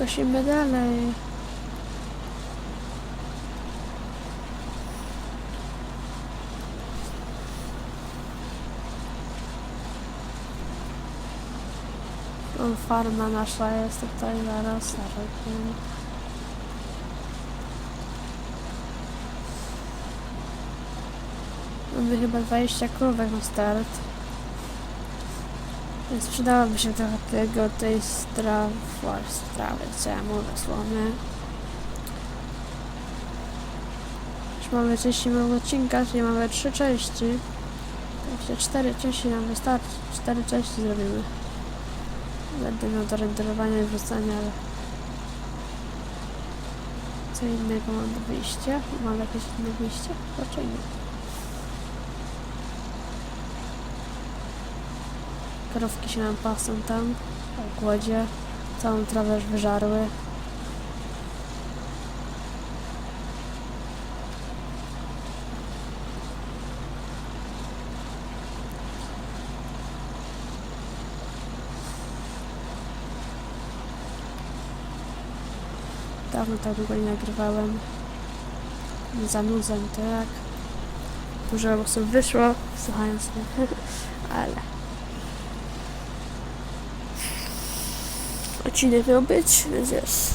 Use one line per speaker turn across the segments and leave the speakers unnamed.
Kosimy dalej. O, farma nasza jest tutaj zaraz, zaraz. Mamy chyba 20 krówek na start. Więc przydałoby się trochę tego, tej strawy, strawy, co ja mówię, słomy. Już mamy części mojego odcinka, czyli mamy trzy części. Myślę, cztery części nam wystarczy. Cztery części zrobimy. Będę miał do renderowania i wrzucania, ale... Co innego mam do wyjścia? Mam jakieś inne wyjście? Raczej nie. Krowki się nam pasą tam, o głodzie. Całą trawę już wyżarły. Dawno tak długo nie nagrywałem. Zanudzam, tak. Dużo osób wyszło, słuchając mnie. Ale... odcinek miał być, więc jest.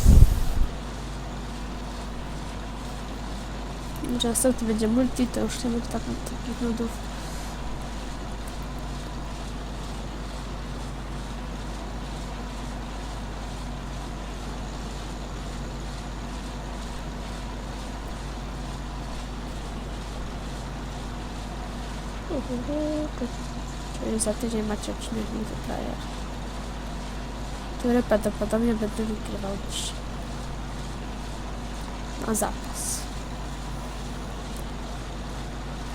Że następny będzie multi, to już nie będzie tak, takich nudów. Czyli za tydzień macie odcinek multiplayer który prawdopodobnie będę wygrywał dziś. Na zapas.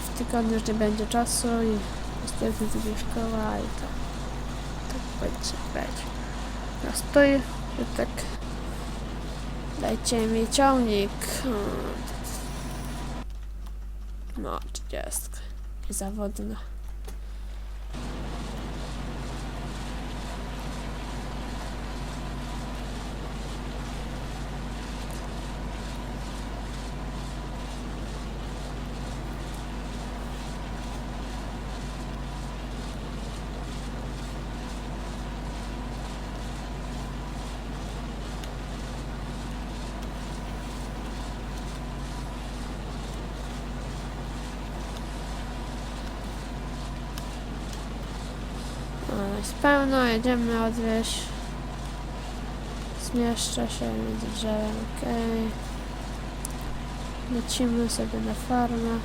W tygodniu już nie będzie czasu i następny tydzień szkoła i to tak będzie, będzie. Ja stoję, że tak dajcie mi ciągnik. No, 30. Zawodna. O, jest pełno, jedziemy odwieźć. Zmieszcza się między drzewem, okej. Lecimy sobie na farmę.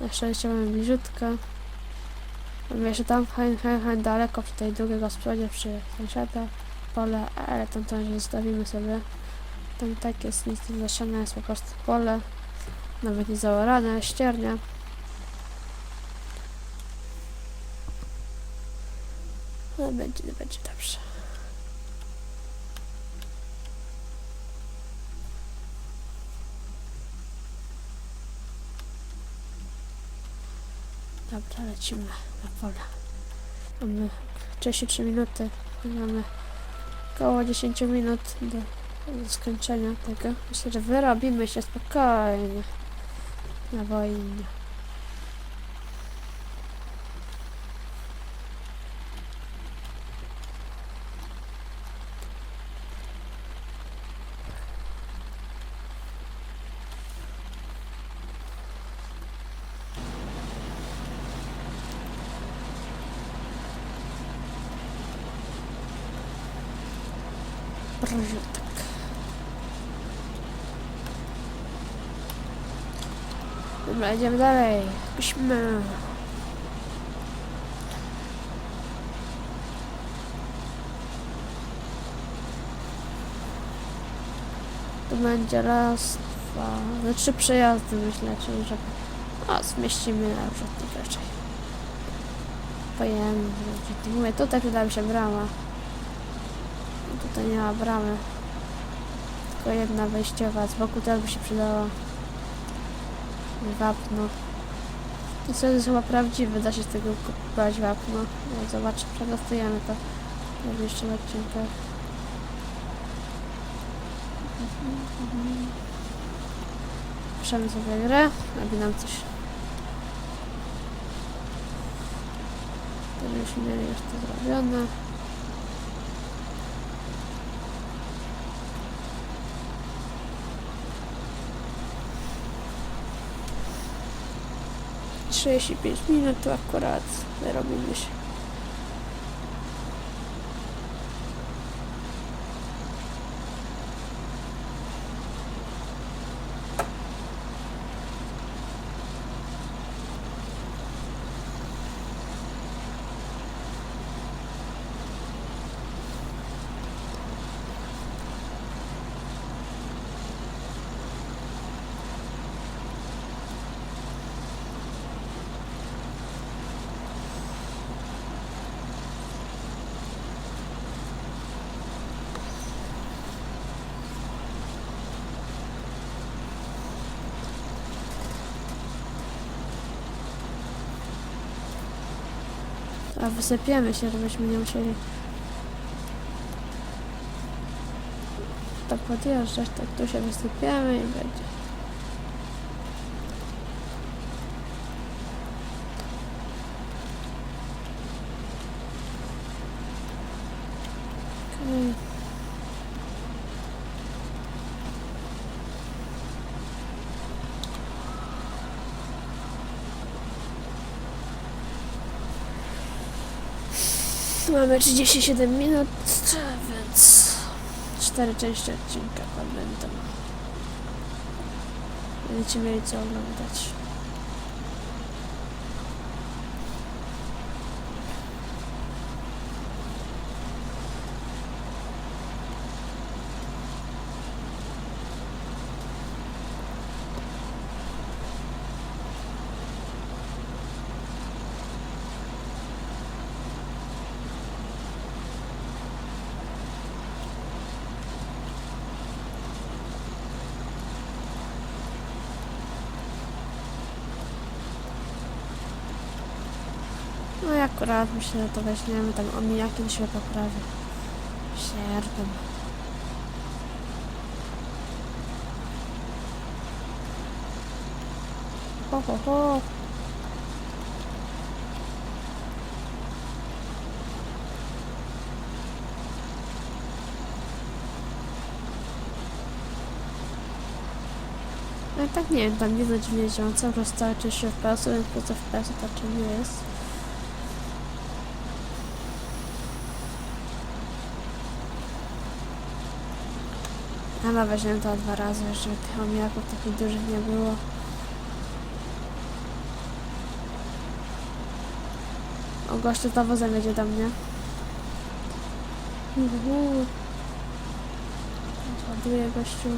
Na szczęście mamy bliziutko. Mamy jeszcze tam hen, hen, hen daleko przy tej drugiej gospodzie, przy sąsiada pole, ale tam to zostawimy sobie. Tam tak jest nic nie zasiane, jest po prostu pole. Nawet nie zaorane, ściernia. Ale będzie, będzie dobrze. Dobra, lecimy na pole. Mamy 33 minuty. Mamy około 10 minut do, do skończenia tego. Myślę, że wyrobimy się spokojnie na wojnie. Brzutek. Dobra, idziemy dalej. Musimy. To będzie raz, dwa, no trzy przejazdy myślę, czyli że o, zmieścimy na rzutnik raczej. Pojemy. Mówię, tutaj wyda mi się brama. Tutaj nie ma bramy. Tylko jedna wejściowa. Z boku też by się przydała. Wapno. I co jest chyba prawdziwy. Da się z tego kupować wapno. No, zobacz, przetestujemy to w najbliższym odcinkach. Piszemy sobie grę, aby nam coś... To żebyśmy mieli już to zrobione. Trzydzieści pięć minut to akurat wyrobimy się. A wysypiemy się, żebyśmy nie musieli tak podjeżdżać, tak tu się wysypiemy i będzie. Okej. Mamy 37 minut, więc cztery części odcinka będą. Będziecie mieli co oglądać. No i akurat myślę, że to weźmiemy tam omijakiem się poprawi. Sierpem. Ho, ho, ho. No i tak nie wiem, tam działa cały czas cały czas się FPS, więc po co FPS to czy nie jest. Chyba weźmiemy to dwa razy, żeby tych omijaków takich dużych nie było. O, gościu to wozem jedzie do mnie. Uhu. Ładuję gościu.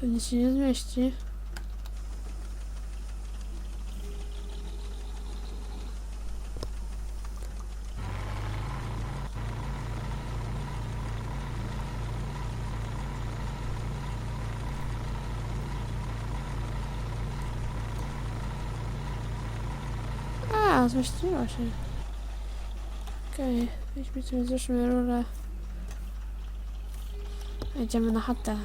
Pewnie się nie zmieści. Zmieściło się. Okej, weźmy sobie, zeszmy rurę. Idziemy na chatę.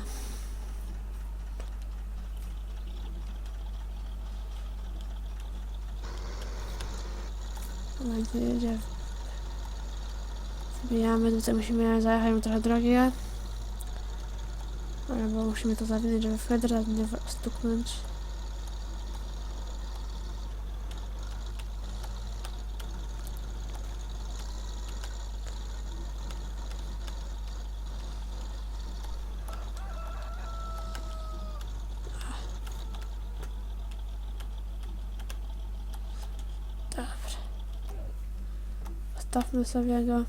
Ładnie jedzie. Wbijamy, tutaj musimy zajechać trochę drogie. Albo musimy to zawinąć, żeby w hedra nie stuknąć. Zostawmy sobie go.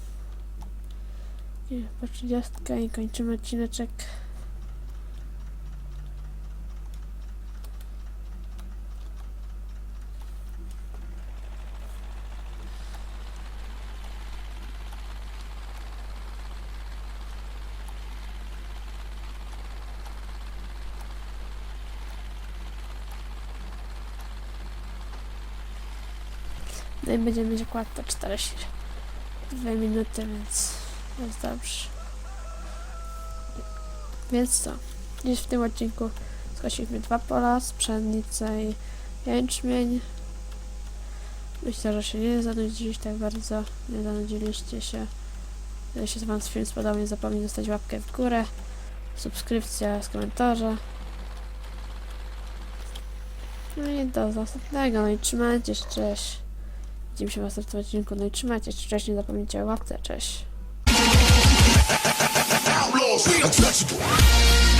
I po 30 i kończymy odcineczek. No i będziemy mieć 40 dwie minuty, więc jest dobrze. Więc co? Dziś w tym odcinku skosiliśmy dwa pola z i jęczmień. Myślę, że się nie zanudziliście tak bardzo, nie zanudziliście się. Jeśli się Wam film spodobał, nie zapomnij zostać łapkę w górę, subskrypcja z komentarza. No i do następnego, no i trzymajcie się, cześć. Widzimy się w następnym odcinku, no i trzymajcie się, cześć, nie zapomnijcie o łapce, cześć.
Outlaws, we untouchable.